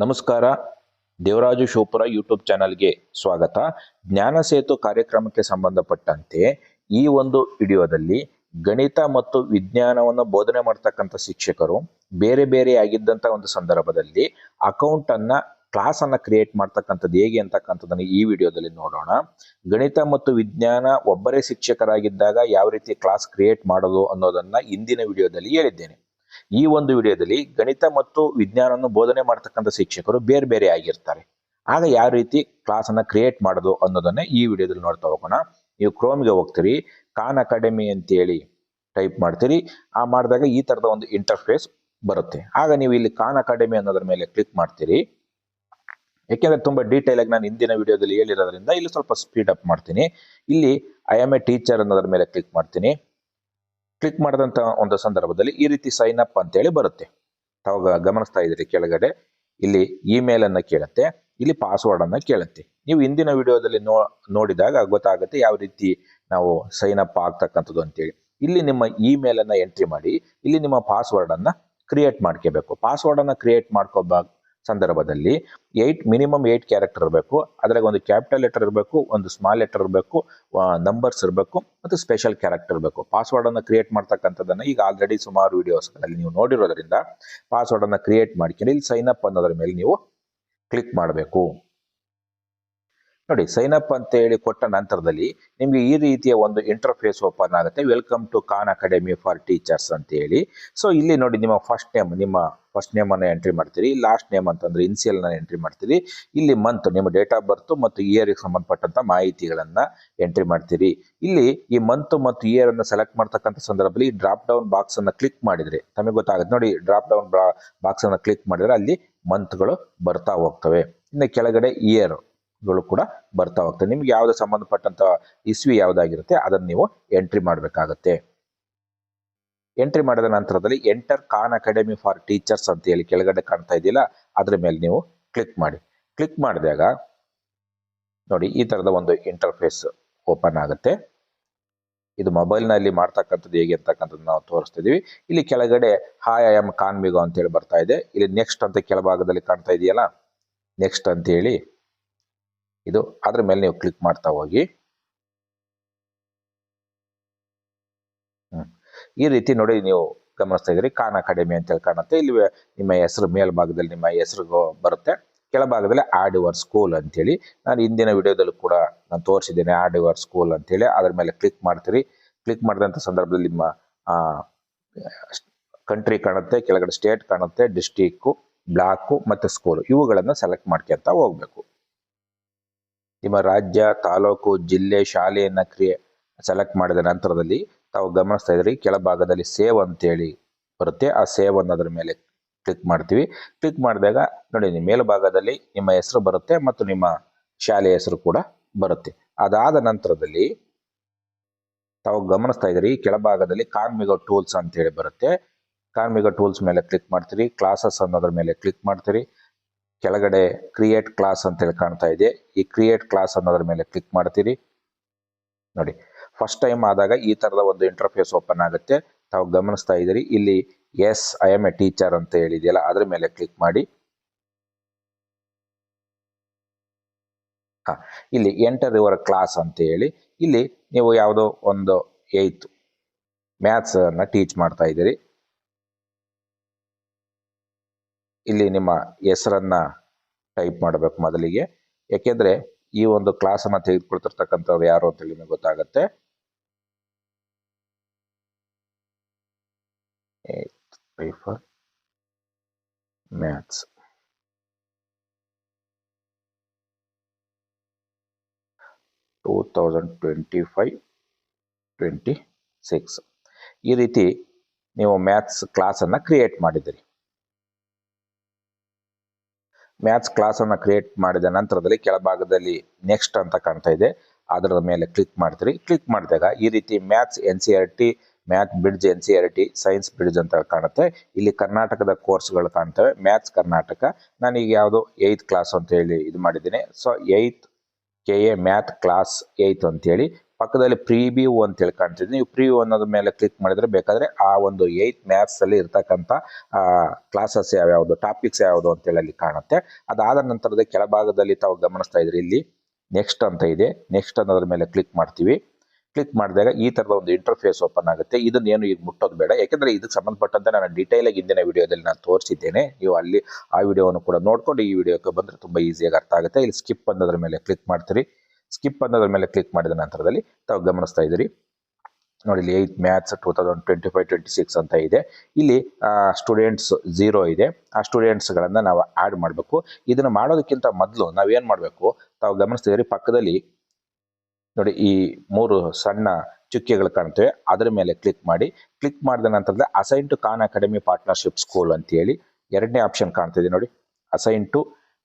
ನಮಸ್ಕಾರ. ದೇವರಾಜು ಶೋಪುರ ಯೂಟ್ಯೂಬ್ ಚಾನಲ್ಗೆ ಸ್ವಾಗತ. ಜ್ಞಾನ ಸೇತು ಕಾರ್ಯಕ್ರಮಕ್ಕೆ ಸಂಬಂಧಪಟ್ಟಂತೆ ಈ ಒಂದು ವಿಡಿಯೋದಲ್ಲಿ ಗಣಿತ ಮತ್ತು ವಿಜ್ಞಾನವನ್ನು ಬೋಧನೆ ಮಾಡ್ತಕ್ಕಂಥ ಶಿಕ್ಷಕರು, ಬೇರೆ ಬೇರೆ ಆಗಿದ್ದಂಥ ಒಂದು ಸಂದರ್ಭದಲ್ಲಿ ಅಕೌಂಟನ್ನು ಕ್ಲಾಸನ್ನು ಕ್ರಿಯೇಟ್ ಮಾಡ್ತಕ್ಕಂಥದ್ದು ಹೇಗೆ ಅಂತಕ್ಕಂಥದ್ದನ್ನು ಈ ವಿಡಿಯೋದಲ್ಲಿ ನೋಡೋಣ. ಗಣಿತ ಮತ್ತು ವಿಜ್ಞಾನ ಒಬ್ಬರೇ ಶಿಕ್ಷಕರಾಗಿದ್ದಾಗ ಯಾವ ರೀತಿ ಕ್ಲಾಸ್ ಕ್ರಿಯೇಟ್ ಮಾಡೋದು ಅನ್ನೋದನ್ನ ಇಂದಿನ ವಿಡಿಯೋದಲ್ಲಿ ಹೇಳಿದ್ದೇನೆ. ಈ ಒಂದು ವಿಡಿಯೋದಲ್ಲಿ ಗಣಿತ ಮತ್ತು ವಿಜ್ಞಾನವನ್ನು ಬೋಧನೆ ಮಾಡ್ತಕ್ಕಂಥ ಶಿಕ್ಷಕರು ಬೇರೆ ಬೇರೆ ಆಗಿರ್ತಾರೆ. ಆಗ ಯಾವ ರೀತಿ ಕ್ಲಾಸ್ ಅನ್ನ ಕ್ರಿಯೇಟ್ ಮಾಡೋದು ಅನ್ನೋದನ್ನೇ ಈ ವಿಡಿಯೋದಲ್ಲಿ ನೋಡ್ತಾ ಹೋಗೋಣ. ನೀವು ಕ್ರೋಮ್ಗೆ ಹೋಗ್ತೀರಿ ಖಾನ್ ಅಕಾಡೆಮಿ ಅಂತೇಳಿ ಟೈಪ್ ಮಾಡ್ತೀರಿ, ಆ ಮಾಡಿದಾಗ ಈ ತರದ ಒಂದು ಇಂಟರ್ಫೇಸ್ ಬರುತ್ತೆ. ಆಗ ನೀವು ಇಲ್ಲಿ ಖಾನ್ ಅಕಾಡೆಮಿ ಅನ್ನೋದ್ರ ಮೇಲೆ ಕ್ಲಿಕ್ ಮಾಡ್ತೀರಿ. ಯಾಕೆಂದ್ರೆ ತುಂಬಾ ಡೀಟೇಲ್ ಆಗಿ ನಾನು ಹಿಂದಿನ ವಿಡಿಯೋದಲ್ಲಿ ಹೇಳಿರೋದ್ರಿಂದ ಇಲ್ಲಿ ಸ್ವಲ್ಪ ಸ್ಪೀಡ್ ಅಪ್ ಮಾಡ್ತೀನಿ. ಇಲ್ಲಿ ಐ ಎಂ ಎ ಟೀಚರ್ ಅನ್ನೋದ್ರ ಮೇಲೆ ಕ್ಲಿಕ್ ಮಾಡ್ತೀನಿ. ಕ್ಲಿಕ್ ಮಾಡಿದಂತ ಒಂದು ಸಂದರ್ಭದಲ್ಲಿ ಈ ರೀತಿ ಸೈನ್ ಅಪ್ ಅಂತೇಳಿ ಬರುತ್ತೆ. ತಾವು ಗಮನಿಸ್ತಾ ಇದ್ದೀರಿ ಕೆಳಗಡೆ. ಇಲ್ಲಿ ಇಮೇಲ್ ಅನ್ನ ಕೇಳುತ್ತೆ, ಇಲ್ಲಿ ಪಾಸ್ವರ್ಡ್ ಅನ್ನ ಕೇಳುತ್ತೆ. ನೀವು ಹಿಂದಿನ ವಿಡಿಯೋದಲ್ಲಿ ನೋ, ನೋಡಿದಾಗ ಗೊತ್ತಾಗುತ್ತೆ ಯಾವ ರೀತಿ ನಾವು ಸೈನ್ ಅಪ್ ಆಗ್ತಕ್ಕಂಥದ್ದು ಅಂತೇಳಿ. ಇಲ್ಲಿ ನಿಮ್ಮ ಇಮೇಲ್ ಅನ್ನ ಎಂಟ್ರಿ ಮಾಡಿ, ಇಲ್ಲಿ ನಿಮ್ಮ ಪಾಸ್ವರ್ಡ್ ಅನ್ನ ಕ್ರಿಯೇಟ್ ಮಾಡ್ಕೋಬೇಕು. ಪಾಸ್ವರ್ಡ್ ಅನ್ನ ಕ್ರಿಯೇಟ್ ಮಾಡ್ಕೋಬ ಸಂದರ್ಭದಲ್ಲಿ ಏಯ್ಟ್ ಮಿನಿಮಮ್ ಏಯ್ಟ್ ಕ್ಯಾರೆಕ್ಟರ್ ಇರಬೇಕು. ಅದ್ರಾಗ ಒಂದು ಕ್ಯಾಪಿಟಲ್ ಲೆಟರ್ ಇರಬೇಕು, ಒಂದು ಸ್ಮಾಲ್ ಲೆಟರ್ ಇರಬೇಕು ನಂಬರ್ಸ್ ಇರಬೇಕು, ಮತ್ತು ಸ್ಪೆಷಲ್ ಕ್ಯಾರೆಕ್ಟರ್ ಇರಬೇಕು. ಪಾಸ್ವರ್ಡ್ ಅನ್ನು ಕ್ರಿಯೇಟ್ ಮಾಡ್ತಕ್ಕಂಥದ್ದನ್ನು ಈಗ ಆಲ್ರೆಡಿ ಸುಮಾರು ವಿಡಿಯೋಸ್ಗಳಲ್ಲಿ ನೀವು ನೋಡಿರೋದ್ರಿಂದ ಪಾಸ್ವರ್ಡ್ ಅನ್ನ ಕ್ರಿಯೇಟ್ ಮಾಡ್ಕೊಂಡು ಇಲ್ಲಿ ಸೈನ್ ಅಪ್ ಅನ್ನೋದ್ರ ಮೇಲೆ ನೀವು ಕ್ಲಿಕ್ ಮಾಡಬೇಕು. ನೋಡಿ ಸೈನ್ ಅಪ್ ಅಂತ ಹೇಳಿ ಕೊಟ್ಟ ನಂತರದಲ್ಲಿ ನಿಮಗೆ ಈ ರೀತಿಯ ಒಂದು ಇಂಟರ್ಫೇಸ್ ಓಪನ್ ಆಗುತ್ತೆ. Welcome to Khan Academy for teachers ಅಂತ ಹೇಳಿ. ಸೊ ಇಲ್ಲಿ ನೋಡಿ ನಿಮ್ಮ ಫಸ್ಟ್ ನೇಮ್ ನಿಮ್ಮ ಫಸ್ಟ್ ನೇಮ್ ಅನ್ನು ಎಂಟ್ರಿ ಮಾಡ್ತೀರಿ. ಲಾಸ್ಟ್ ನೇಮ್ ಅಂತಂದ್ರೆ ಇನ್ಸಿಯಲ್ನ ಎಂಟ್ರಿ ಮಾಡ್ತೀರಿ. ಇಲ್ಲಿ ಮಂತ್ ನಿಮ್ಮ ಡೇಟ್ ಆಫ್ ಬರ್ತ್ ಮತ್ತು ಇಯರ್ಗೆ ಸಂಬಂಧಪಟ್ಟಂತ ಮಾಹಿತಿಗಳನ್ನ ಎಂಟ್ರಿ ಮಾಡ್ತೀರಿ. ಇಲ್ಲಿ ಈ ಮಂತ್ ಮತ್ತು ಇಯರ್ ಅನ್ನು ಸೆಲೆಕ್ಟ್ ಮಾಡ್ತಕ್ಕಂಥ ಸಂದರ್ಭದಲ್ಲಿ ಡ್ರಾಪ್ ಡೌನ್ ಬಾಕ್ಸ್ ಅನ್ನ ಕ್ಲಿಕ್ ಮಾಡಿದ್ರೆ, ತಮಗೆ ಗೊತ್ತಾಗುತ್ತೆ. ನೋಡಿ ಡ್ರಾಪ್ ಡೌನ್ ಬಾಕ್ಸ್ ಅನ್ನ ಕ್ಲಿಕ್ ಮಾಡಿದ್ರೆ ಅಲ್ಲಿ ಮಂತ್ಗಳು ಬರ್ತಾ ಹೋಗ್ತವೆ. ಇನ್ನು ಕೆಳಗಡೆ ಇಯರ್ ಗಳು ಕೂಡ ಬರ್ತಾ ಹೋಗ್ತವೆ. ನಿಮ್ಗೆ ಯಾವ್ದು ಸಂಬಂಧಪಟ್ಟಂತ ಇಸ್ವಿ ಯಾವ್ದಾಗಿರುತ್ತೆ, ಅದನ್ನ ನೀವು ಎಂಟ್ರಿ ಮಾಡಬೇಕಾಗತ್ತೆ. ಎಂಟ್ರಿ ಮಾಡಿದ ನಂತರದಲ್ಲಿ enter Khan Academy for teachers ಅಂತ ಹೇಳಿ ಕೆಳಗಡೆ ಕಾಣ್ತಾ ಇದೆಯಲ್ಲ, ಅದ್ರ ಮೇಲೆ ನೀವು ಕ್ಲಿಕ್ ಮಾಡಿ. ಕ್ಲಿಕ್ ಮಾಡಿದಾಗ ನೋಡಿ, ಈ ತರದ ಒಂದು ಇಂಟರ್ಫೇಸ್ ಓಪನ್ ಆಗುತ್ತೆ. ಇದು ಮೊಬೈಲ್ನಲ್ಲಿ ಮಾಡ್ತಕ್ಕಂಥದ್ದು ಹೇಗೆ ಅಂತಕ್ಕಂಥದ್ದು ನಾವು ತೋರಿಸ್ತಿದೀವಿ ಇಲ್ಲಿ ಕೆಳಗಡೆ ಹಾಯ್ ಐ ಕಾನ್ಮಿಗೋ ಅಂತ ಹೇಳಿ ಬರ್ತಾ ಇದೆ. ಇಲ್ಲಿ ನೆಕ್ಸ್ಟ್ ಅಂತ ಕೆಳಭಾಗದಲ್ಲಿ ಕಾಣ್ತಾ ಇದೆಯಲ್ಲ ನೆಕ್ಸ್ಟ್ ಅಂತ ಹೇಳಿ ಇದು ಅದ್ರ ಮೇಲೆ ನೀವು ಕ್ಲಿಕ್ ಮಾಡ್ತಾ ಹೋಗಿ. ಈ ರೀತಿ ನೋಡಿ ನೀವು ಗಮನಿಸ್ತಾ ಇದ್ರಿ ಖಾನ್ ಅಕಾಡೆಮಿ ಅಂತ ಹೇಳಿ ಕಾಣುತ್ತೆ. ಇಲ್ಲಿ ನಿಮ್ಮ ಹೆಸರು ಮೇಲ್ಭಾಗದಲ್ಲಿ ನಿಮ್ಮ ಹೆಸರು ಬರುತ್ತೆ. ಕೆಳಭಾಗದಲ್ಲಿ ಆರ್ ಡಿ ವರ್ ಸ್ಕೂಲ್ ಅಂತೇಳಿ ನಾನು ಹಿಂದಿನ ವಿಡಿಯೋದಲ್ಲೂ ಕೂಡ ನಾನು ತೋರಿಸಿದ್ದೇನೆ ಆರ್ ಡಿ ವರ್ ಸ್ಕೂಲ್ ಅಂತೇಳಿ ಅದ್ರ ಮೇಲೆ ಕ್ಲಿಕ್ ಮಾಡ್ತೀರಿ. ಕ್ಲಿಕ್ ಮಾಡಿದಂಥ ಸಂದರ್ಭದಲ್ಲಿ ನಿಮ್ಮ ಕಂಟ್ರಿ ಕಾಣುತ್ತೆ, ಕೆಳಗಡೆ ಸ್ಟೇಟ್ ಕಾಣುತ್ತೆ ಡಿಸ್ಟಿಕ್ಕು ಬ್ಲಾಕು ಮತ್ತು ಸ್ಕೂಲು ಇವುಗಳನ್ನು ಸೆಲೆಕ್ಟ್ ಮಾಡ್ಕೊಂತ ಹೋಗ್ಬೇಕು. ನಿಮ್ಮ ರಾಜ್ಯ, ತಾಲೂಕು, ಜಿಲ್ಲೆ ಶಾಲೆಯನ್ನ ಕ್ರಿಯೆ ಸೆಲೆಕ್ಟ್ ಮಾಡಿದ ನಂತರದಲ್ಲಿ ತಾವು ಗಮನಿಸ್ತಾ ಇದ್ರಿ, ಕೆಳಭಾಗದಲ್ಲಿ ಸೇವ್ ಅಂತೇಳಿ ಬರುತ್ತೆ. ಆ ಸೇವ್ ಅನ್ನೋದ್ರ ಮೇಲೆ ಕ್ಲಿಕ್ ಮಾಡ್ತೀವಿ. ಕ್ಲಿಕ್ ಮಾಡಿದಾಗ ನೋಡಿ ಮೇಲ್ಭಾಗದಲ್ಲಿ ನಿಮ್ಮ ಹೆಸರು ಬರುತ್ತೆ ಮತ್ತು ನಿಮ್ಮ ಶಾಲೆಯ ಹೆಸರು ಕೂಡ ಬರುತ್ತೆ. ಅದಾದ ನಂತರದಲ್ಲಿ ತಾವು ಗಮನಿಸ್ತಾ ಇದ್ರಿ, ಕೆಳಭಾಗದಲ್ಲಿ ಕಾರ್ಮಿಕ ಟೂಲ್ಸ್ ಅಂತ ಹೇಳಿ ಬರುತ್ತೆ. ಕಾರ್ಮಿಕ ಟೂಲ್ಸ್ ಮೇಲೆ ಕ್ಲಿಕ್ ಮಾಡ್ತೀರಿ. ಕ್ಲಾಸಸ್ ಅನ್ನೋದ್ರ ಮೇಲೆ ಕ್ಲಿಕ್ ಮಾಡ್ತೀರಿ. ಕೆಳಗಡೆ ಕ್ರಿಯೇಟ್ ಕ್ಲಾಸ್ ಅಂತ ಹೇಳಿ ಕಾಣ್ತಾ ಇದೆ. ಈ ಕ್ರಿಯೇಟ್ ಕ್ಲಾಸ್ ಅನ್ನೋದ್ರ ಮೇಲೆ ಕ್ಲಿಕ್ ಮಾಡ್ತೀರಿ. ನೋಡಿ ಫಸ್ಟ್ ಟೈಮ್ ಆದಾಗ ಈ ತರದ ಒಂದು ಇಂಟರ್ಫೇಸ್ ಓಪನ್ ಆಗುತ್ತೆ. ತಾವು ಗಮನಿಸ್ತಾ ಇದ್ದೀರಿ, ಇಲ್ಲಿ S I M A teacher ಅಂತ ಹೇಳಿದೆಯಲ್ಲ, ಅದ್ರ ಮೇಲೆ ಕ್ಲಿಕ್ ಮಾಡಿ. ಹಾ, ಇಲ್ಲಿ ಎಂಟರ್ ಯುವರ್ ಕ್ಲಾಸ್ ಅಂತ ಹೇಳಿ, ಇಲ್ಲಿ ನೀವು ಯಾವುದೋ ಒಂದು ಏಯ್ತು ಅನ್ನ ಟೀಚ್ ಮಾಡ್ತಾ ಇದ್ದೀರಿ. ಇಲ್ಲಿ ನಿಮ್ಮ ಹೆಸರನ್ನು ಟೈಪ್ ಮಾಡಬೇಕು ಮೊದಲಿಗೆ. ಏಕೆಂದರೆ ಈ ಒಂದು ಕ್ಲಾಸನ್ನು ತೆಗೆದುಕೊಳ್ತಿರ್ತಕ್ಕಂಥವ್ರು ಯಾರು ಅಂತೇಳಿ ನಿಮಗೆ ಗೊತ್ತಾಗತ್ತೆ. Maths two thousand twenty five twenty six ಈ ರೀತಿ ನೀವು ಮ್ಯಾಥ್ಸ್ ಕ್ಲಾಸನ್ನು ಕ್ರಿಯೇಟ್ ಮಾಡಿದಿರಿ. ಮ್ಯಾಥ್ಸ್ ಕ್ಲಾಸನ್ನು ಕ್ರಿಯೇಟ್ ಮಾಡಿದ ನಂತರದಲ್ಲಿ ಕೆಳಭಾಗದಲ್ಲಿ ನೆಕ್ಸ್ಟ್ ಅಂತ ಕಾಣ್ತಾ ಇದೆ. ಅದರ ಮೇಲೆ ಕ್ಲಿಕ್ ಮಾಡ್ತೀರಿ. ಕ್ಲಿಕ್ ಮಾಡಿದಾಗ ಈ ರೀತಿ maths N C R T math bridge N C R T science bridge ಅಂತ ಕಾಣುತ್ತೆ. ಇಲ್ಲಿ ಕರ್ನಾಟಕದ ಕೋರ್ಸ್ಗಳು ಕಾಣ್ತವೆ. ಮ್ಯಾಥ್ಸ್ ಕರ್ನಾಟಕ. ನಾನು ಈಗ ಯಾವುದು ಏಯ್ತ್ ಕ್ಲಾಸ್ ಅಂತ ಹೇಳಿ ಇದು ಮಾಡಿದ್ದೀನಿ. So eighth K A math class eighth ಅಂತೇಳಿ ಪಕ್ಕದಲ್ಲಿ ಪ್ರಿವ್ಯೂ ಅಂತ ಹೇಳಿ ಕಾಣ್ತಿದ್ದೀನಿ ನೀವು ಪ್ರಿವ್ಯೂ ಅನ್ನೋದ್ರ ಮೇಲೆ ಕ್ಲಿಕ್ ಮಾಡಿದರೆ ಬೇಕಾದರೆ ಆ ಒಂದು ಏಯ್ತ್ ಮ್ಯಾಥ್ಸಲ್ಲಿ ಇರ್ತಕ್ಕಂಥ ಕ್ಲಾಸಸ್ ಯಾವ್ಯಾವುದು ಟಾಪಿಕ್ಸ್ ಯಾವುದು ಅಂತೇಳಿ ಅಲ್ಲಿ ಕಾಣುತ್ತೆ. ಅದಾದ ನಂತರದ ಕೆಳಭಾಗದಲ್ಲಿ ತಾವು ಗಮನಿಸ್ತಾ ಇದ್ರಿ, ಇಲ್ಲಿ ನೆಕ್ಸ್ಟ್ ಅಂತ ಇದೆ. ನೆಕ್ಸ್ಟ್ ಅನ್ನೋದ್ರ ಮೇಲೆ ಕ್ಲಿಕ್ ಮಾಡ್ತೀವಿ. ಕ್ಲಿಕ್ ಮಾಡಿದಾಗ ಈ ಥರದ ಒಂದು ಇಂಟರ್ಫೇಸ್ ಓಪನ್ ಆಗುತ್ತೆ. ಇದನ್ನ ಏನು ಈಗ ಮುಟ್ಟೋದು ಬೇಡ. ಯಾಕೆಂದರೆ ಇದಕ್ಕೆ ಸಂಬಂಧಪಟ್ಟಂತೆ ನಾನು ಡೀಟೇಲಾಗಿ ಹಿಂದಿನ ವಿಡಿಯೋದಲ್ಲಿ ನಾನು ತೋರಿಸಿದ್ದೇನೆ. ನೀವು ಅಲ್ಲಿ ಆ ವಿಡಿಯೋವನ್ನು ಕೂಡ ನೋಡ್ಕೊಂಡು ಈ ವಿಡಿಯೋಕ್ಕೆ ಬಂದರೆ ತುಂಬ ಈಸಿಯಾಗಿ ಅರ್ಥ ಆಗುತ್ತೆ. ಇಲ್ಲಿ ಸ್ಕಿಪ್ ಅನ್ನೋದ್ರ ಮೇಲೆ ಕ್ಲಿಕ್ ಮಾಡ್ತೀರಿ. ಸ್ಕಿಪ್ ಅನ್ನೋದ್ರ ಮೇಲೆ ಕ್ಲಿಕ್ ಮಾಡಿದ ನಂತರದಲ್ಲಿ ತಾವು ಗಮನಿಸ್ತಾ ಇದ್ದೀರಿ. ನೋಡಿ ಇಲ್ಲಿ eighth maths two thousand twenty five twenty six ಅಂತ ಇದೆ. ಇಲ್ಲಿ ಸ್ಟೂಡೆಂಟ್ಸ್ ಝೀರೋ ಇದೆ. ಆ ಸ್ಟೂಡೆಂಟ್ಸ್ಗಳನ್ನು ನಾವು ಆ್ಯಡ್ ಮಾಡಬೇಕು. ಇದನ್ನು ಮಾಡೋದಕ್ಕಿಂತ ಮೊದಲು ನಾವೇನು ಮಾಡಬೇಕು? ತಾವು ಗಮನಿಸ್ತಿದ್ದೀರಿ ಪಕ್ಕದಲ್ಲಿ ನೋಡಿ ಈ ಮೂರು ಸಣ್ಣ ಚುಕ್ಕೆಗಳು ಕಾಣ್ತವೆ. ಅದರ ಮೇಲೆ ಕ್ಲಿಕ್ ಮಾಡಿ. ಕ್ಲಿಕ್ ಮಾಡಿದ ನಂತರದಲ್ಲಿ assign to Khan Academy partnership school ಅಂತೇಳಿ ಎರಡನೇ ಆಪ್ಷನ್ ಕಾಣ್ತಿದೆ ನೋಡಿ. Assign to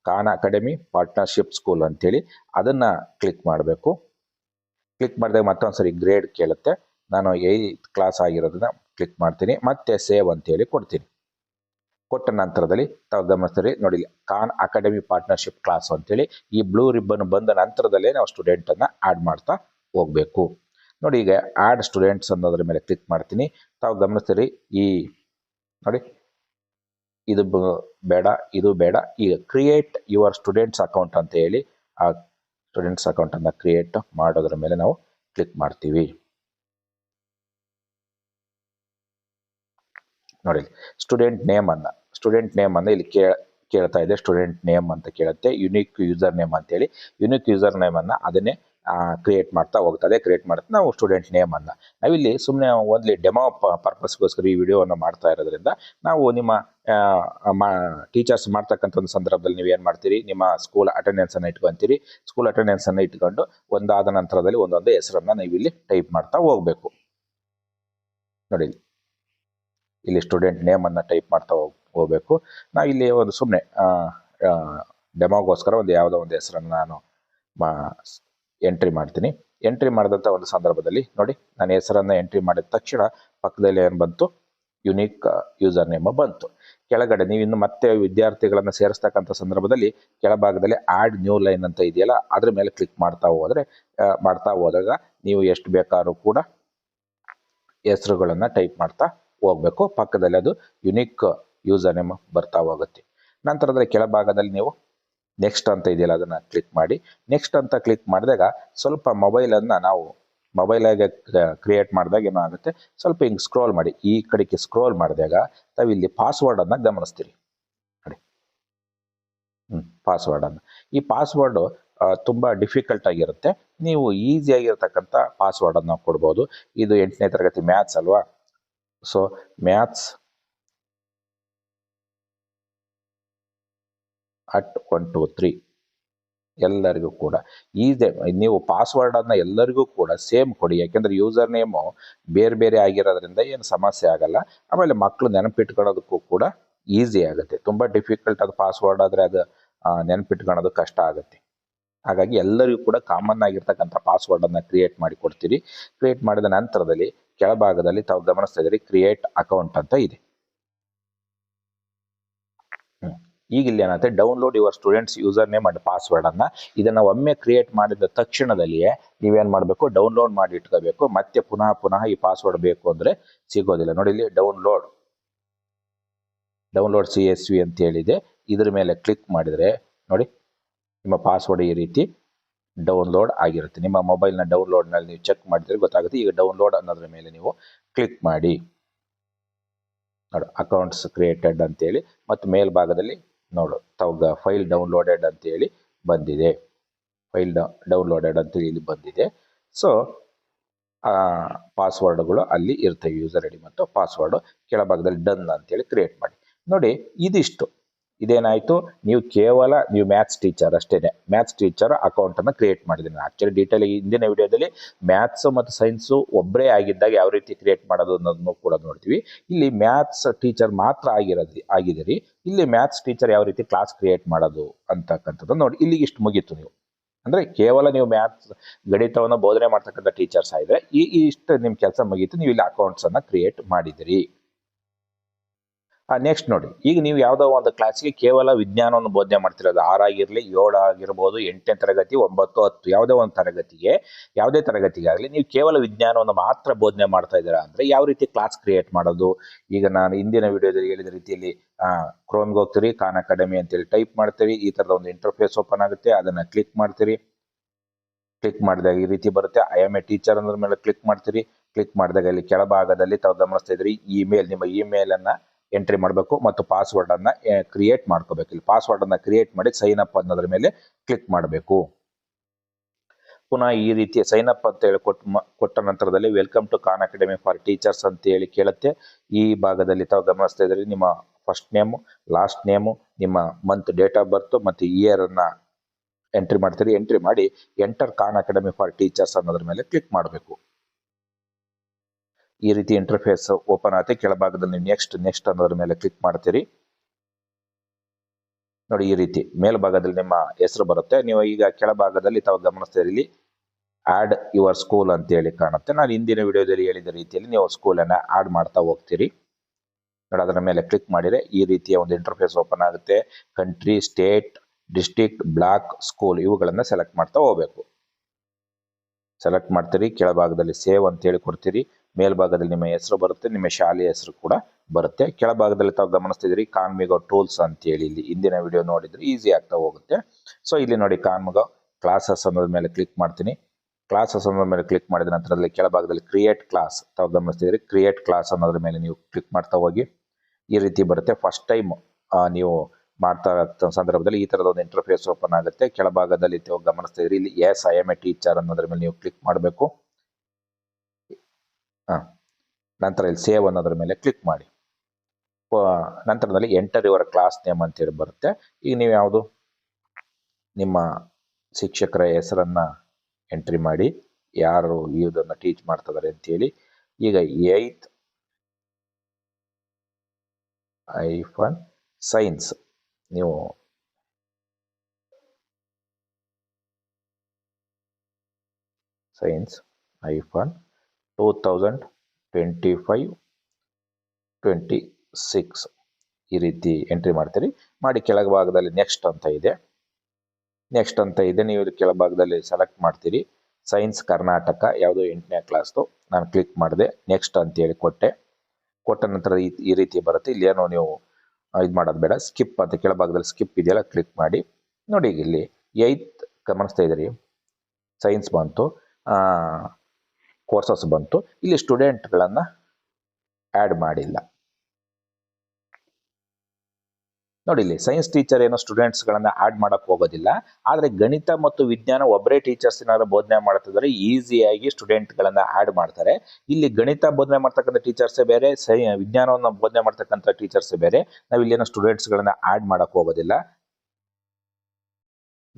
Khan Academy partnership school ಅಂತೇಳಿ ಅದನ್ನ ಕ್ಲಿಕ್ ಮಾಡಬೇಕು. ಕ್ಲಿಕ್ ಮಾಡಿದಾಗ ಮತ್ತೊಂದ್ಸರಿ ಗ್ರೇಡ್ ಕೇಳುತ್ತೆ. ನಾನು ಏತ್ ಕ್ಲಾಸ್ ಆಗಿರೋದನ್ನ ಕ್ಲಿಕ್ ಮಾಡ್ತೀನಿ. ಮತ್ತೆ ಸೇವ್ ಅಂತೇಳಿ ಕೊಡ್ತೀನಿ. ಕೊಟ್ಟ ನಂತರದಲ್ಲಿ ತಾವು ಗಮನಿಸ್ತೀರಿ, ನೋಡಿ ಖಾನ್ ಅಕಾಡೆಮಿ ಪಾರ್ಟ್ನರ್ಶಿಪ್ ಕ್ಲಾಸ್ ಅಂತೇಳಿ ಈ ಬ್ಲೂ ರಿಬ್ಬನ್ ಬಂದ ನಂತರದಲ್ಲೇ ನಾವು ಸ್ಟೂಡೆಂಟ್ ಆ್ಯಡ್ ಮಾಡ್ತಾ ಹೋಗ್ಬೇಕು. ನೋಡಿ ಈಗ ಆಡ್ ಸ್ಟೂಡೆಂಟ್ಸ್ ಅನ್ನೋದ್ರ ಮೇಲೆ ಕ್ಲಿಕ್ ಮಾಡ್ತೀನಿ. ತಾವು ಗಮನಿಸ್ತೀರಿ ಈ, ನೋಡಿ, ಇದು ಬೇಡ, ಇದು ಬೇಡ. ಈಗ ಕ್ರಿಯೇಟ್ ಯುವರ್ ಸ್ಟೂಡೆಂಟ್ಸ್ ಅಕೌಂಟ್ ಅಂತ ಹೇಳಿ, ಆ ಸ್ಟೂಡೆಂಟ್ಸ್ ಅಕೌಂಟ್ ಅನ್ನ ಕ್ರಿಯೇಟ್ ಮಾಡೋದ್ರ ಮೇಲೆ ನಾವು ಕ್ಲಿಕ್ ಮಾಡ್ತೀವಿ. ನೋಡಿ ಸ್ಟೂಡೆಂಟ್ ನೇಮ್ ಅನ್ನ ಸ್ಟೂಡೆಂಟ್ ನೇಮ್ ಅನ್ನ ಇಲ್ಲಿ ಕೇಳ, ಕೇಳ್ತಾ ಇದೆ ಸ್ಟೂಡೆಂಟ್ ನೇಮ್ ಅಂತ ಕೇಳುತ್ತೆ ಯುನೀಕ್ ಯೂಸರ್ ನೇಮ್ ಅಂತೇಳಿ ಯುನೀಕ್ ಯೂಸರ್ ನೇಮ್ ಅನ್ನ ಅದನ್ನೇ ಕ್ರಿಯೇಟ್ ಮಾಡ್ತಾ ಹೋಗ್ತದೆ ಕ್ರಿಯೇಟ್ ಮಾಡ್ತಾ ನಾವು ಸ್ಟೂಡೆಂಟ್ ನೇಮ್ ಅನ್ನ. ನಾವಿಲ್ಲಿ ಸುಮ್ಮನೆ ಓನ್ಲಿ ಡೆಮೋ ಪರ್ಪಸ್ಗೋಸ್ಕರ ಈ ವಿಡಿಯೋವನ್ನು ಮಾಡ್ತಾ ಇರೋದ್ರಿಂದ ನಾವು ನಿಮ್ಮ ಟೀಚರ್ಸ್ ಮಾಡ್ತಕ್ಕಂಥ ಒಂದು ಸಂದರ್ಭದಲ್ಲಿ ನೀವು ಏನು ಮಾಡ್ತೀರಿ? ನಿಮ್ಮ ಸ್ಕೂಲ್ ಅಟೆಂಡೆನ್ಸ್ ಅನ್ನು ಇಟ್ಕೊಂತೀರಿ. ಸ್ಕೂಲ್ ಅಟೆಂಡೆನ್ಸ್ ಅನ್ನ ಇಟ್ಕೊಂಡು ಒಂದಾದ ನಂತರದಲ್ಲಿ ಒಂದೊಂದು ಹೆಸರನ್ನ ನೀವು ಇಲ್ಲಿ ಟೈಪ್ ಮಾಡ್ತಾ ಹೋಗ್ಬೇಕು. ನೋಡಿ, ಇಲ್ಲಿ. ಸ್ಟೂಡೆಂಟ್ ನೇಮ್ ಅನ್ನ ಟೈಪ್ ಮಾಡ್ತಾ ಹೋಗ್- ಹೋಗ್ಬೇಕು. ನಾವು ಇಲ್ಲಿ ಒಂದು ಸುಮ್ಮನೆ ಡೆಮೋಗೋಸ್ಕರ ಒಂದು ಯಾವುದೋ ಒಂದು ಹೆಸರನ್ನು ನಾನು ಎಂಟ್ರಿ ಮಾಡ್ತೀನಿ. ಎಂಟ್ರಿ ಮಾಡಿದಂಥ ಒಂದು ಸಂದರ್ಭದಲ್ಲಿ ನೋಡಿ, ನನ್ನ ಹೆಸರನ್ನು ಎಂಟ್ರಿ ಮಾಡಿದ ತಕ್ಷಣ ಪಕ್ಕದಲ್ಲಿ ಏನು ಬಂತು? ಯುನೀಕ್ ಯೂಸರ್ ನೇಮ್ ಬಂತು. ಕೆಳಗಡೆ ನೀವು ಇನ್ನು ಮತ್ತೆ ವಿದ್ಯಾರ್ಥಿಗಳನ್ನು ಸೇರಿಸ್ತಕ್ಕಂಥ ಸಂದರ್ಭದಲ್ಲಿ ಕೆಳಭಾಗದಲ್ಲಿ ಆ್ಯಡ್ ನ್ಯೂ ಲೈನ್ ಅಂತ ಇದೆಯಲ್ಲ, ಅದ್ರ ಮೇಲೆ ಕ್ಲಿಕ್ ಮಾಡ್ತಾ ಹೋದರೆ ಮಾಡ್ತಾ ಹೋದಾಗ ನೀವು ಎಷ್ಟು ಬೇಕಾದ್ರೂ ಕೂಡ ಹೆಸರುಗಳನ್ನು ಟೈಪ್ ಮಾಡ್ತಾ ಹೋಗ್ಬೇಕು. ಪಕ್ಕದಲ್ಲಿ ಅದು ಯುನೀಕ್ ಯೂಸರ್ ನೇಮ್ ಬರ್ತಾ ಹೋಗುತ್ತೆ. ನಂತರದಲ್ಲಿ ಕೆಳಭಾಗದಲ್ಲಿ ನೀವು ನೆಕ್ಸ್ಟ್ ಅಂತ ಇದೆಯಲ್ಲ, ಅದನ್ನು ಕ್ಲಿಕ್ ಮಾಡಿ. ನೆಕ್ಸ್ಟ್ ಅಂತ ಕ್ಲಿಕ್ ಮಾಡಿದಾಗ ಸ್ವಲ್ಪ ಮೊಬೈಲನ್ನು ನಾವು ಮೊಬೈಲಾಗೆ ಕ್ರಿಯೇಟ್ ಮಾಡಿದಾಗ ಏನೋ ಆಗುತ್ತೆ ಸ್ವಲ್ಪ ಹಿಂಗೆ ಸ್ಕ್ರೋಲ್ ಮಾಡಿ. ಈ ಕಡೆಗೆ ಸ್ಕ್ರೋಲ್ ಮಾಡಿದಾಗ ತಾವು ಇಲ್ಲಿ ಪಾಸ್ವರ್ಡ್ ಅನ್ನ ಗಮನಿಸ್ತೀರಿ. ನೋಡಿ. ಹ್ಞೂ ಪಾಸ್ವರ್ಡ್ ಅನ್ನ. ಈ ಪಾಸ್ವರ್ಡ್ ತುಂಬ ಡಿಫಿಕಲ್ಟ್ ಆಗಿರುತ್ತೆ. ನೀವು ಈಸಿ ಪಾಸ್ವರ್ಡನ್ನು ಕೊಡ್ಬೋದು. ಇದು ಎಂಟನೇ ತರಗತಿ ಮ್ಯಾಥ್ಸ್ ಅಲ್ವಾ? So maths at one two three ಎಲ್ಲರಿಗೂ ಕೂಡ. ಈಸೆ ನೀವು ಪಾಸ್ವರ್ಡ್ ಅನ್ನ ಎಲ್ಲರಿಗೂ ಕೂಡ ಸೇಮ್ ಕೊಡಿ. ಯಾಕೆಂದ್ರೆ ಯೂಸರ್ ನೇಮು ಬೇರೆ ಬೇರೆ ಆಗಿರೋದ್ರಿಂದ ಏನು ಸಮಸ್ಯೆ ಆಗಲ್ಲ. ಆಮೇಲೆ ಮಕ್ಕಳು ನೆನಪಿಟ್ಕೊಳ್ಳೋದಕ್ಕೂ ಕೂಡ ಈಸಿ ಆಗುತ್ತೆ. ತುಂಬಾ ಡಿಫಿಕಲ್ಟ್ ಅದು ಪಾಸ್ವರ್ಡ್ ಆದ್ರೆ ಅದು ನೆನಪಿಟ್ಕೊಳ್ಳೋದು ಕಷ್ಟ ಆಗುತ್ತೆ. ಹಾಗಾಗಿ ಎಲ್ಲರಿಗೂ ಕೂಡ ಕಾಮನ್ ಆಗಿರ್ತಕ್ಕಂಥ ಪಾಸ್ವರ್ಡ್ ಅನ್ನ ಕ್ರಿಯೇಟ್ ಮಾಡಿ ಕೊಡ್ತೀರಿ ಕ್ರಿಯೇಟ್ ಮಾಡಿದ ನಂತರದಲ್ಲಿ ಕೆಳಭಾಗದಲ್ಲಿ ತಾವು ಗಮನಿಸ್ತಾ ಇದ್ದೀರಿ ಕ್ರಿಯೇಟ್ ಅಕೌಂಟ್ ಅಂತ ಇದೆ. ಈಗ ಇಲ್ಲಿ ಏನಾಗುತ್ತೆ? Download your students user name and password ಅನ್ನ ಇದನ್ನ ಒಮ್ಮೆ ಕ್ರಿಯೇಟ್ ಮಾಡಿದ ತಕ್ಷಣದಲ್ಲಿಯೇ ನೀವೇನ್ ಮಾಡಬೇಕು? ಡೌನ್ಲೋಡ್ ಮಾಡಿ ಇಟ್ಕೋಬೇಕು. ಮತ್ತೆ ಪುನಃ ಪುನಃ ಈ ಪಾಸ್ವರ್ಡ್ ಬೇಕು ಅಂದ್ರೆ ಸಿಗೋದಿಲ್ಲ. ನೋಡಿ ಇಲ್ಲಿ download download C S V ಅಂತ ಹೇಳಿದೆ. ಇದ್ರ ಮೇಲೆ ಕ್ಲಿಕ್ ಮಾಡಿದ್ರೆ ನೋಡಿ ನಿಮ್ಮ ಪಾಸ್ವರ್ಡ್ ಈ ರೀತಿ ಡೌನ್ಲೋಡ್ ಆಗಿರುತ್ತೆ. ನಿಮ್ಮ ಮೊಬೈಲ್ನ ಡೌನ್ಲೋಡ್ನಲ್ಲಿ ನೀವು ಚೆಕ್ ಮಾಡಿದ್ರೆ ಗೊತ್ತಾಗುತ್ತೆ. ಈಗ ಡೌನ್ಲೋಡ್ ಅನ್ನೋದ್ರ ಮೇಲೆ ನೀವು ಕ್ಲಿಕ್ ಮಾಡಿ. ನೋಡು ಅಕೌಂಟ್ಸ್ ಕ್ರಿಯೇಟೆಡ್ ಅಂತೇಳಿ ಮತ್ತು ಮೇಲ್ಭಾಗದಲ್ಲಿ ನೋಡು ತಾವು ಫೈಲ್ ಡೌನ್ಲೋಡೆಡ್ ಅಂತೇಳಿ ಬಂದಿದೆ. ಫೈಲ್ ಡೌನ್ಲೋಡೆಡ್ ಅಂತೇಳಿ ಇಲ್ಲಿ ಬಂದಿದೆ. ಸೊ ಪಾಸ್ವರ್ಡ್ಗಳು ಅಲ್ಲಿ ಇರ್ತವೆ ಯೂಸರ್ ಐಡಿ ಮತ್ತು ಪಾಸ್ವರ್ಡ್ ಕೆಳಭಾಗದಲ್ಲಿ ಡನ್ ಅಂತೇಳಿ ಕ್ರಿಯೇಟ್ ಮಾಡಿ. ನೋಡಿ, ಇದಿಷ್ಟು. ಇದೇನಾಯ್ತು? ನೀವು ಕೇವಲ ನೀವು ಮ್ಯಾಥ್ಸ್ ಟೀಚರ್ ಅಷ್ಟೇ ಮ್ಯಾಥ್ಸ್ ಟೀಚರ್ ಅಕೌಂಟನ್ನು ಕ್ರಿಯೇಟ್ ಮಾಡಿದ್ದೀನಿ ಆ್ಯಕ್ಚುಲಿ ಡೀಟೇಲ್ ಹಿಂದಿನ ವಿಡಿಯೋದಲ್ಲಿ ಮ್ಯಾಥ್ಸ್ ಮತ್ತು ಸೈನ್ಸು ಒಬ್ಬರೇ ಆಗಿದ್ದಾಗ ಯಾವ ರೀತಿ ಕ್ರಿಯೇಟ್ ಮಾಡೋದು ಅನ್ನೋದನ್ನು ಕೂಡ ನೋಡ್ತೀವಿ. ಇಲ್ಲಿ ಮ್ಯಾಥ್ಸ್ ಟೀಚರ್ ಮಾತ್ರ ಆಗಿರೋದು ಆಗಿದ್ದೀರಿ. ಇಲ್ಲಿ ಮ್ಯಾಥ್ಸ್ ಟೀಚರ್ ಯಾವ ರೀತಿ ಕ್ಲಾಸ್ ಕ್ರಿಯೇಟ್ ಮಾಡೋದು ಅಂತಕ್ಕಂಥದ್ದು ನೋಡಿ. ಇಲ್ಲಿಗೆ ಇಷ್ಟು ಮುಗೀತು ನೀವು. ಅಂದರೆ ಕೇವಲ ನೀವು ಮ್ಯಾಥ್ಸ್ ಗಣಿತವನ್ನು ಬೋಧನೆ ಮಾಡ್ತಕ್ಕಂಥ ಟೀಚರ್ಸ್ ಆಗಿದ್ರೆ ಈ ಇಷ್ಟು ನಿಮ್ಮ ಕೆಲಸ ಮುಗೀತು. ನೀವು ಇಲ್ಲಿ ಅಕೌಂಟ್ಸನ್ನು ಕ್ರಿಯೇಟ್ ಮಾಡಿದಿರಿ ನೆಕ್ಸ್ಟ್ ನೋಡಿ. ಈಗ ನೀವು ಯಾವುದೋ ಒಂದು ಕ್ಲಾಸಿಗೆ ಕೇವಲ ವಿಜ್ಞಾನವನ್ನು ಬೋಧನೆ ಮಾಡ್ತಿರೋದು. ಆರಾಗಿರಲಿ ಏಳು ಆಗಿರ್ಬೋದು, ಎಂಟನೇ ತರಗತಿ, ಒಂಬತ್ತು, ಹತ್ತು, ಯಾವುದೇ ಒಂದು ತರಗತಿಗೆ, ಯಾವುದೇ ತರಗತಿಗೆ ಆಗಲಿ, ನೀವು ಕೇವಲ ವಿಜ್ಞಾನವನ್ನು ಮಾತ್ರ ಬೋಧನೆ ಮಾಡ್ತಾ ಇದ್ದೀರಾ ಅಂದರೆ ಯಾವ ರೀತಿ ಕ್ಲಾಸ್ ಕ್ರಿಯೇಟ್ ಮಾಡೋದು? ಈಗ ನಾನು ಹಿಂದಿನ ವಿಡಿಯೋದಲ್ಲಿ ಹೇಳಿದ ರೀತಿಯಲ್ಲಿ ಕ್ರೋಮ್ಗೆ ಹೋಗ್ತೀರಿ ಖಾನ್ ಅಕಾಡೆಮಿ ಅಂತೇಳಿ ಟೈಪ್ ಮಾಡ್ತೀರಿ, ಈ ಥರದ ಒಂದು ಇಂಟರ್ಫೇಸ್ ಓಪನ್ ಆಗುತ್ತೆ, ಅದನ್ನು ಕ್ಲಿಕ್ ಮಾಡ್ತೀರಿ. ಕ್ಲಿಕ್ ಮಾಡಿದಾಗ ಈ ರೀತಿ ಬರುತ್ತೆ. ಐ ಎಂ ಎ ಟೀಚರ್ ಅಂದ್ರ ಮೇಲೆ ಕ್ಲಿಕ್ ಮಾಡ್ತೀರಿ. ಕ್ಲಿಕ್ ಮಾಡಿದಾಗ ಇಲ್ಲಿ ಕೆಳಭಾಗದಲ್ಲಿ ತಾವು ಗಮನಿಸ್ತಾ ಇದ್ರಿ ಇಮೇಲ್ ನಿಮ್ಮ ಇಮೇಲ್ ಅನ್ನ ಎಂಟ್ರಿ ಮಾಡಬೇಕು ಮತ್ತು ಪಾಸ್ವರ್ಡ್ ಅನ್ನ ಕ್ರಿಯೇಟ್ ಮಾಡ್ಕೋಬೇಕು. ಇಲ್ಲಿ ಪಾಸ್ವರ್ಡ್ ಅನ್ನ ಕ್ರಿಯೇಟ್ ಮಾಡಿ ಸೈನ್ ಅಪ್ ಅನ್ನೋದ್ರ ಮೇಲೆ ಕ್ಲಿಕ್ ಮಾಡಬೇಕು. ಪುನಃ ಈ ರೀತಿಯ ಸೈನ್ ಅಪ್ ಅಂತ ಹೇಳಿ ಕೊಟ್ಟ ಕೊಟ್ಟ ನಂತರದಲ್ಲಿ welcome to Khan Academy for teachers ಅಂತ ಹೇಳಿ ಕೇಳುತ್ತೆ. ಈ ಭಾಗದಲ್ಲಿ ತಾವು ಗಮನಿಸ್ತಾ ಇದ್ರೆ ನಿಮ್ಮ ಫಸ್ಟ್ ನೇಮು ಲಾಸ್ಟ್ ನೇಮು ನಿಮ್ಮ ಮಂತ್ ಡೇಟ್ ಆಫ್ ಬರ್ತ್ ಮತ್ತು ಇಯರ್ ಅನ್ನ ಎಂಟ್ರಿ ಮಾಡ್ತೀರಿ. ಎಂಟ್ರಿ ಮಾಡಿ enter Khan Academy for teachers ಅನ್ನೋದ್ರ ಮೇಲೆ ಕ್ಲಿಕ್ ಮಾಡಬೇಕು. ಈ ರೀತಿ ಇಂಟರ್ಫೇಸ್ ಓಪನ್ ಆಗುತ್ತೆ ಕೆಳಭಾಗದಲ್ಲಿ ನೆಕ್ಸ್ಟ್ ನೆಕ್ಸ್ಟ್ ಅನ್ನೋದ್ರ ಮೇಲೆ ಕ್ಲಿಕ್ ಮಾಡ್ತೀರಿ. ನೋಡಿ ಈ ರೀತಿ ಮೇಲ್ಭಾಗದಲ್ಲಿ ನಿಮ್ಮ ಹೆಸರು ಬರುತ್ತೆ. ನೀವು ಈಗ ಕೆಳಭಾಗದಲ್ಲಿ ತಾವು ಗಮನಿಸ್ತಾ ಇರಿ. ಇಲ್ಲಿ ಆ್ಯಡ್ ಯುವರ್ ಸ್ಕೂಲ್ ಅಂತ ಹೇಳಿ ಕಾಣುತ್ತೆ. ನಾನು ಹಿಂದಿನ ವಿಡಿಯೋದಲ್ಲಿ ಹೇಳಿದ ರೀತಿಯಲ್ಲಿ ನೀವು ಸ್ಕೂಲನ್ನು ಆ್ಯಡ್ ಮಾಡ್ತಾ ಹೋಗ್ತೀರಿ. ನೋಡಿ ಅದರ ಮೇಲೆ ಕ್ಲಿಕ್ ಮಾಡಿದರೆ ಈ ರೀತಿಯ ಒಂದು ಇಂಟರ್ಫೇಸ್ ಓಪನ್ ಆಗುತ್ತೆ. Country state district block school ಇವುಗಳನ್ನು ಸೆಲೆಕ್ಟ್ ಮಾಡ್ತಾ ಹೋಗ್ಬೇಕು. ಸೆಲೆಕ್ಟ್ ಮಾಡ್ತೀರಿ. ಕೆಳಭಾಗದಲ್ಲಿ ಸೇವ್ ಅಂತ ಹೇಳಿ ಕೊಡ್ತೀರಿ. ಮೇಲ್ಭಾಗದಲ್ಲಿ ನಿಮ್ಮ ಹೆಸರು ಬರುತ್ತೆ, ನಿಮ್ಮ ಶಾಲೆಯ ಹೆಸರು ಕೂಡ ಬರುತ್ತೆ. ಕೆಳಭಾಗದಲ್ಲಿ ತಾವು ಗಮನಿಸ್ತಿದ್ದೀರಿ, ಕಾನ್ಮಿಗ ಟೂಲ್ಸ್ ಅಂತ ಹೇಳಿ ಇಲ್ಲಿ ಹಿಂದಿನ ವಿಡಿಯೋ ನೋಡಿದ್ರೆ ಈಸಿ ಆಗ್ತಾ ಹೋಗುತ್ತೆ. ಸೊ ಇಲ್ಲಿ ನೋಡಿ ಕಾನ್ಮಿಗೋ ಕ್ಲಾಸಸ್ ಅನ್ನೋದ್ರ ಮೇಲೆ ಕ್ಲಿಕ್ ಮಾಡ್ತೀನಿ. ಕ್ಲಾಸಸ್ ಅನ್ನೋದ್ರ ಮೇಲೆ ಕ್ಲಿಕ್ ಮಾಡಿದ ನಂತರದಲ್ಲಿ ಕೆಳಭಾಗದಲ್ಲಿ ಕ್ರಿಯೇಟ್ ಕ್ಲಾಸ್ ತಾವು ಗಮನಿಸ್ತಿದ್ದೀರಿ ಕ್ರಿಯೇಟ್ ಕ್ಲಾಸ್ ಅನ್ನೋದ್ರ ಮೇಲೆ ನೀವು ಕ್ಲಿಕ್ ಮಾಡ್ತಾ ಹೋಗಿ, ಈ ರೀತಿ ಬರುತ್ತೆ. ಫಸ್ಟ್ ಟೈಮ್ ನೀವು ಮಾಡ್ತಾ ಸಂದರ್ಭದಲ್ಲಿ ಈ ತರದ ಒಂದು ಇಂಟರ್ಫೇಸ್ ಓಪನ್ ಆಗುತ್ತೆ. ಕೆಳಭಾಗದಲ್ಲಿ ಗಮನಿಸ್ತಾ ಇದ್ರಿ ಇಲ್ಲಿ S I M A teacher ಅನ್ನೋದ್ರ ಮೇಲೆ ನೀವು ಕ್ಲಿಕ್ ಮಾಡಬೇಕು. ಹಾ. ನಂತರ ಇಲ್ಲಿ ಸೇವ್ ಅನ್ನೋದ್ರ ಮೇಲೆ ಕ್ಲಿಕ್ ಮಾಡಿ. ನಂತರದಲ್ಲಿ ಎಂಟರ್ ಯುವರ್ ಕ್ಲಾಸ್ ನೇಮ್ ಅಂತೇಳಿ ಬರುತ್ತೆ. ಈಗ ನೀವು ಯಾವುದು? ನಿಮ್ಮ ಶಿಕ್ಷಕರ ಹೆಸರನ್ನ ಎಂಟ್ರಿ ಮಾಡಿ, ಯಾರು ಇದನ್ನು ಟೀಚ್ ಮಾಡ್ತಿದ್ದಾರೆ ಅಂತೇಳಿ ಈಗ ಏಯ್ತ್ ಐಫನ್ ಸೈನ್ಸ್ ನೀವು science hyphen two thousand twenty five twenty six ಈ ರೀತಿ ಎಂಟ್ರಿ ಮಾಡ್ತೀರಿ. ಮಾಡಿ ಕೆಳಭಾಗದಲ್ಲಿ ನೆಕ್ಸ್ಟ್ ಅಂತ ಇದೆ. ನೆಕ್ಸ್ಟ್ ಅಂತ ಇದೆ. ನೀವು ಇದು ಕೆಳಭಾಗದಲ್ಲಿ ಸೆಲೆಕ್ಟ್ ಮಾಡ್ತೀರಿ. ಸೈನ್ಸ್ ಕರ್ನಾಟಕ ಯಾವುದೋ ಎಂಟನೇ ಕ್ಲಾಸ್ದು ನಾನು ಕ್ಲಿಕ್ ಮಾಡಿದೆ. ನೆಕ್ಸ್ಟ್ ಅಂತೇಳಿ ಕೊಟ್ಟೆ. ಕೊಟ್ಟ ನಂತರ ಈ ರೀತಿ ಬರುತ್ತೆ. ಇಲ್ಲಿ ಏನೋ ನೀವು ಇದು ಮಾಡೋದು ಬೇಡ. ಸ್ಕಿಪ್ ಅಂತ ಕೆಳಭಾಗದಲ್ಲಿ ಸ್ಕಿಪ್ ಇದೆಯಲ್ಲ ಕ್ಲಿಕ್ ಮಾಡಿ. ನೋಡಿ ಇಲ್ಲಿ ಏಯ್ತ್ ಗಮನಿಸ್ತಾ ಇದ್ದೀರಿ. ಸೈನ್ಸ್ ಬಂತು. ಕೋರ್ಸಸ್ ಬಂತು. ಇಲ್ಲಿ ಸ್ಟೂಡೆಂಟ್ಗಳನ್ನು ಆ್ಯಡ್ ಮಾಡಿಲ್ಲ. ನೋಡಿ ಇಲ್ಲಿ ಸೈನ್ಸ್ ಟೀಚರ್ ಏನೋ ಸ್ಟೂಡೆಂಟ್ಸ್ಗಳನ್ನು ಆ್ಯಡ್ ಮಾಡೋಕ್ಕೆ ಹೋಗೋದಿಲ್ಲ. ಆದರೆ ಗಣಿತ ಮತ್ತು ವಿಜ್ಞಾನ ಒಬ್ಬರೇ ಟೀಚರ್ಸ್ ಏನಾದ್ರು ಬೋಧನೆ ಮಾಡ್ತಿದ್ರೆ ಈಸಿಯಾಗಿ ಸ್ಟೂಡೆಂಟ್ಗಳನ್ನು ಆ್ಯಡ್ ಮಾಡ್ತಾರೆ. ಇಲ್ಲಿ ಗಣಿತ ಬೋಧನೆ ಮಾಡ್ತಕ್ಕಂಥ ಟೀಚರ್ಸೇ ಬೇರೆ ಸೈ ವಿಜ್ಞಾನವನ್ನು ಬೋಧನೆ ಮಾಡ್ತಕ್ಕಂಥ ಟೀಚರ್ಸೇ ಬೇರೆ. ನಾವು ಇಲ್ಲೇನೋ ಸ್ಟೂಡೆಂಟ್ಸ್ಗಳನ್ನು ಆ್ಯಡ್ ಮಾಡೋಕ್ಕೆ ಹೋಗೋದಿಲ್ಲ.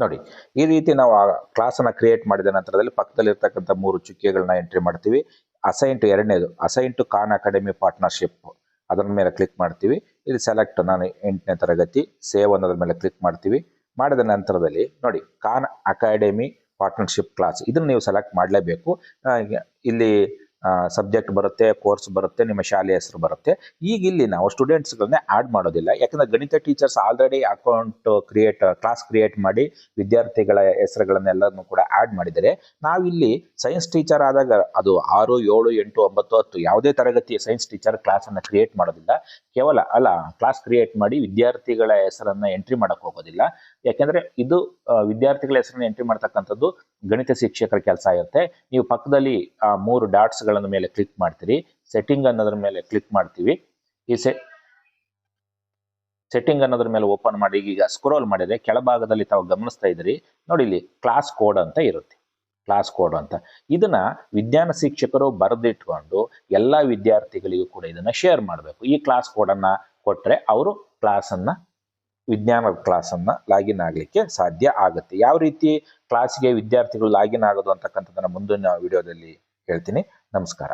ನೋಡಿ, ಈ ರೀತಿ ನಾವು ಆ ಕ್ಲಾಸನ್ನು ಕ್ರಿಯೇಟ್ ಮಾಡಿದ ನಂತರದಲ್ಲಿ ಪಕ್ಕದಲ್ಲಿ ಇರ್ತಕ್ಕಂಥ ಮೂರು ಚುಕ್ಕೆಗಳನ್ನ ಎಂಟ್ರಿ ಮಾಡ್ತೀವಿ. ಅಸೈನ್ ಟು ಎರಡನೇದು. Assign to Khan Academy partnership ಅದರ ಮೇಲೆ ಕ್ಲಿಕ್ ಮಾಡ್ತೀವಿ. ಇಲ್ಲಿ ಸೆಲೆಕ್ಟ್ ನಾನು ಎಂಟನೇ ತರಗತಿ ಸೇವ್ ಅನ್ನೋದ್ರ ಮೇಲೆ ಕ್ಲಿಕ್ ಮಾಡ್ತೀವಿ. ಮಾಡಿದ ನಂತರದಲ್ಲಿ ನೋಡಿ ಖಾನ್ ಅಕಾಡೆಮಿ ಪಾರ್ಟ್ನರ್ಶಿಪ್ ಕ್ಲಾಸ್ ಇದನ್ನು ನೀವು ಸೆಲೆಕ್ಟ್ ಮಾಡಲೇಬೇಕು. ಇಲ್ಲಿ ಸಬ್ಜೆಕ್ಟ್ ಬರುತ್ತೆ ಕೋರ್ಸ್ ಬರುತ್ತೆ, ನಿಮ್ಮ ಶಾಲೆ ಹೆಸರು ಬರುತ್ತೆ. ಈಗ ಇಲ್ಲಿ ನಾವು ಸ್ಟೂಡೆಂಟ್ಸ್ಗಳನ್ನೇ ಆ್ಯಡ್ ಮಾಡೋದಿಲ್ಲ. ಯಾಕಂದ್ರೆ ಗಣಿತ teachers already account create class create ಮಾಡಿ ವಿದ್ಯಾರ್ಥಿಗಳ ಹೆಸರುಗಳನ್ನೆಲ್ಲನೂ ಕೂಡ ಆ್ಯಡ್ ಮಾಡಿದರೆ ನಾವಿಲ್ಲಿ ಸೈನ್ಸ್ ಟೀಚರ್ ಆದಾಗ ಅದು ಆರು, ಏಳು, ಎಂಟು, ಒಂಬತ್ತು, ಹತ್ತು ಯಾವುದೇ ತರಗತಿಯ ಸೈನ್ಸ್ ಟೀಚರ್ ಕ್ಲಾಸನ್ನು ಕ್ರಿಯೇಟ್ ಮಾಡೋದಿಲ್ಲ. ಕೇವಲ, ಅಲ್ಲ ಕ್ಲಾಸ್ ಕ್ರಿಯೇಟ್ ಮಾಡಿ ವಿದ್ಯಾರ್ಥಿಗಳ ಹೆಸರನ್ನ ಎಂಟ್ರಿ ಮಾಡಕ್ ಹೋಗೋದಿಲ್ಲ. ಯಾಕೆಂದ್ರೆ ಇದು ವಿದ್ಯಾರ್ಥಿಗಳ ಹೆಸರನ್ನ ಎಂಟ್ರಿ ಮಾಡ್ತಕ್ಕಂಥದ್ದು ಗಣಿತ ಶಿಕ್ಷಕರ ಕೆಲಸ ಇರುತ್ತೆ. ನೀವು ಪಕ್ಕದಲ್ಲಿ ಮೂರು ಡಾಟ್ಸ್ ಗಳನ್ನ ಮೇಲೆ ಕ್ಲಿಕ್ ಮಾಡ್ತೀರಿ. ಸೆಟ್ಟಿಂಗ್ ಅನ್ನೋದ್ರ ಮೇಲೆ ಕ್ಲಿಕ್ ಮಾಡ್ತೀವಿ. ಈ ಸೆ ಸೆಟ್ಟಿಂಗ್ ಅನ್ನೋದ್ರ ಮೇಲೆ ಓಪನ್ ಮಾಡಿ, ಈಗ ಸ್ಕ್ರೋಲ್ ಮಾಡಿದ್ರೆ ಕೆಳಭಾಗದಲ್ಲಿ ತಾವು ಗಮನಿಸ್ತಾ ಇದ್ದೀರಿ. ನೋಡಿ ಇಲ್ಲಿ ಕ್ಲಾಸ್ ಕೋಡ್ ಅಂತ ಇರುತ್ತೆ. ಕ್ಲಾಸ್ ಕೋಡ್ ಅಂತ. ಇದನ್ನ ವಿಜ್ಞಾನ ಶಿಕ್ಷಕರು ಬರೆದಿಟ್ಕೊಂಡು ಎಲ್ಲ ವಿದ್ಯಾರ್ಥಿಗಳಿಗೂ ಕೂಡ ಇದನ್ನ ಶೇರ್ ಮಾಡಬೇಕು. ಈ ಕ್ಲಾಸ್ ಕೋಡನ್ನು ಕೊಟ್ರೆ ಅವರು ಕ್ಲಾಸನ್ನ ವಿಜ್ಞಾನ ಕ್ಲಾಸನ್ನ ಲಾಗಿನ್ ಆಗಲಿಕ್ಕೆ ಸಾಧ್ಯ ಆಗುತ್ತೆ. ಯಾವ ರೀತಿ ಕ್ಲಾಸ್ಗೆ ವಿದ್ಯಾರ್ಥಿಗಳು ಲಾಗಿನ್ ಆಗೋದು ಅಂತಕ್ಕಂಥದ್ದನ್ನ ಮುಂದಿನ ವಿಡಿಯೋದಲ್ಲಿ ಹೇಳ್ತೀನಿ. ನಮಸ್ಕಾರ.